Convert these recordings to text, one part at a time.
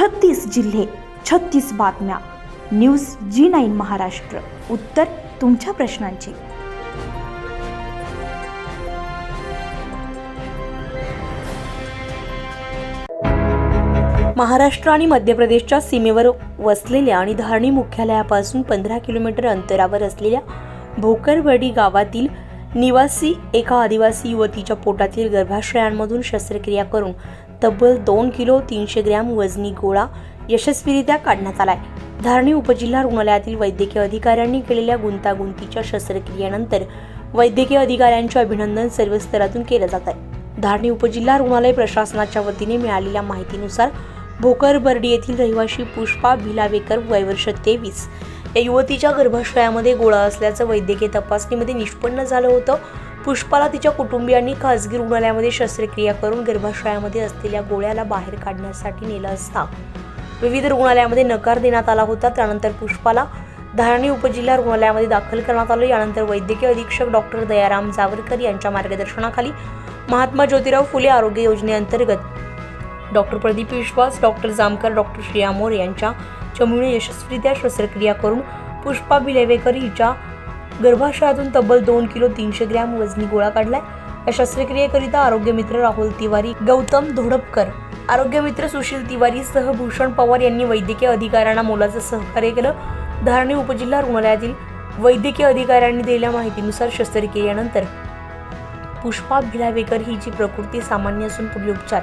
छत्तीस जिल्हे छत्तीस बातम्या. News G nine Maharashtra. उत्तर तुमच्या प्रश्नांची. महाराष्ट्र आणि मध्य प्रदेशच्या सीमेवर वसलेल्या आणि धारणी मुख्यालयापासून पंधरा किलोमीटर अंतरावर असलेल्या भोकरवडी गावातील निवासी एका आदिवासी युवतीच्या पोटातील गर्भाशयांमधून शस्त्रक्रिया करून तब्बल दोन किलो तीनशे ग्रॅम वजनी गोळा यशस्वीरित्या काढण्यात आलाय. धारणी उपजिल्हा रुग्णालयातील वैद्यकीय अधिकाऱ्यांनी केलेल्या गुंतागुंतीच्या शस्त्रक्रियेनंतर वैद्यकीय अधिकाऱ्यांचे अभिनंदन सर्व स्तरातून केलं जात आहे. धारणी उपजिल्हा रुग्णालय प्रशासनाच्या वतीने मिळालेल्या माहितीनुसार भोकर बर्डी येथील रहिवाशी पुष्पा भिलावेकर वयवर्ष तेवीस या युवतीच्या गर्भाशयामध्ये गोळा असल्याचं वैद्यकीय तपासणीमध्ये निष्पन्न झालं होतं. पुष्पाला तिच्या कुटुंबियांनी खासगी रुग्णालयामध्ये शस्त्रक्रिया करून गर्भाशयामध्ये असलेल्या गोळ्याला बाहेर काढण्यासाठी नेलं असता. विविध रुग्णालयामध्ये नकार देण्यात आला होता. त्यानंतर पुष्पाला धारणी उपजिल्हा रुग्णालयामध्ये दाखल करण्यात आलं. यानंतर वैद्यकीय अधीक्षक डॉक्टर दयाराम जावरकर यांच्या मार्गदर्शनाखाली महात्मा ज्योतिराव फुले आरोग्य योजनेअंतर्गत doctor Pradeep Vishwas doctor Jamkar doctor Shreya More यांच्या चमूने यशस्वीरित्या शस्त्रक्रिया करून पुष्पा बिलेवेकर हिच्या गर्भाशयातून तब्बल दोन किलो तीनशे ग्रॅम वजनी गोळा काढलाय. या शस्त्रक्रियेकरिता आरोग्य मित्र राहुल तिवारी गौतम धोडपकर आरोग्य मित्र सुशील तिवारी सह भूषण पवार यांनी वैद्यकीय अधिकाऱ्यांना मोलाचं सहकार्य केलं. धारणी उपजिल्हा रुग्णालयातील वैद्यकीय अधिकाऱ्यांनी दिलेल्या माहितीनुसार शस्त्रक्रियेनंतर पुष्पा भिलावेकर हिची प्रकृती सामान्य असून पुढील उपचार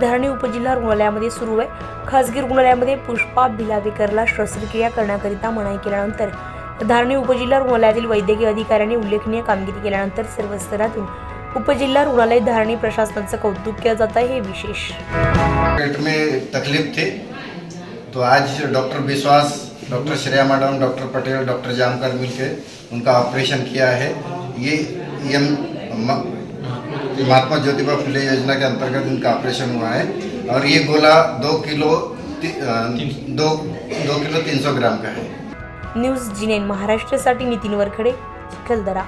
धारणी उपजिल्हा रुग्णालयामध्ये सुरू आहे. खासगी रुग्णालयामध्ये पुष्पा भिलावेकरला शस्त्रक्रिया करण्याकरिता मनाई केल्यानंतर धारणी उपजिल्हा रुग्णालयातील वैद्यकीय अधिकाऱ्यांनी उल्लेखनीय कामगिरी केल्यानंतर सर्व स्तरातून उपजिल्हा रुग्णालय धारणी प्रशासनाचं कौतुक केलं जात आहे. हे विशेष. पेट में तकलीफ थी तो आज doctor Vishwas doctor Shreya madam doctor Patel doctor Jamkar मिलके उनका ऑपरेशन किया है. ये ये महात्मा ज्योतिबा फुले योजना के अंतर्गत इनका ऑपरेशन हुआ है और ये गोला दो किलो ति, अ, दो दो किलो तीन सौ ग्राम का है। न्यूज जी नाईन महाराष्ट्रासाठी नितीन वरखडे चिखलदरा.